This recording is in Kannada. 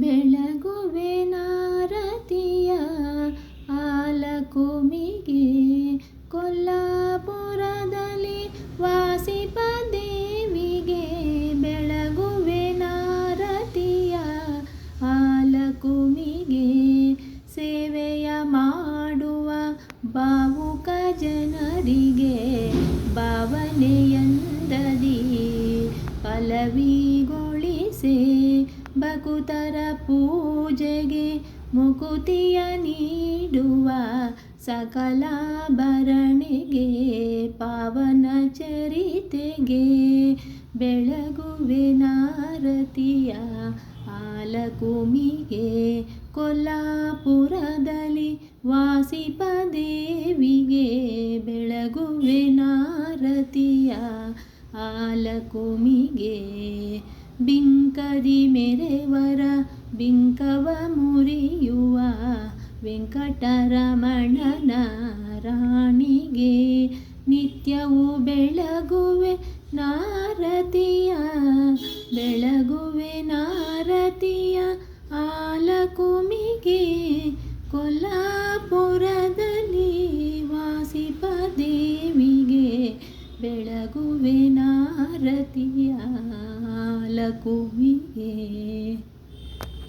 ಬೆಳಗುವೆ ನಾರತಿಯ ಆಲಕುಮಿಗೆ ಕೊಲ್ಲಾಪುರದಲ್ಲಿ ವಾಸಿಪ ದೇವಿಗೆ ಬೆಳಗುವೆ ನಾರತಿಯ ಆಲಕುಮಿಗೆ ಸೇವೆಯ ಮಾಡುವ ಭಾವುಕ ಜನರಿಗೆ ಭಾವನೆಯಂದದಿ ಪಲ್ಲವಿಗೊಳಿಸೆ ಭಕುತರ ಪೂಜೆಗೆ ಮುಕುತಿಯ ನೀಡುವ ಸಕಲಾಭರಣಿಗೆ ಪಾವನ ಚರಿತೆಗೆ ಬೆಳಗುವೆ ನಾರತಿಯ ಆಲಕುಮಿಗೆ ಕೊಲ್ಲಾಪುರದಲ್ಲಿ ವಾಸಿಪ ದೇವಿಗೆ ಬೆಳಗುವೆ ನಾರತಿಯ ಆಲಕುಮಿಗೆ ಬಿಂಕದಿ ಮೆರೆವರ ಬಿಂಕವ ಮುರಿಯುವ ವೆಂಕಟರಮಣನ ರಾಣಿಗೆ ನಿತ್ಯವೂ ಬೆಳಗುವೆ ನಾರತಿಯ ಬೆಳಗುವೆ ನಾರತಿಯ ಆಲಕುಮಿಗೆ ಕೊಲ್ಲಾಪುರದಲ್ಲಿ ವಾಸಿಪ ದೇವಿಗೆ ಬೆಳಗುವೆ ನಾರತಿಯ ರಘುವಿಯೇ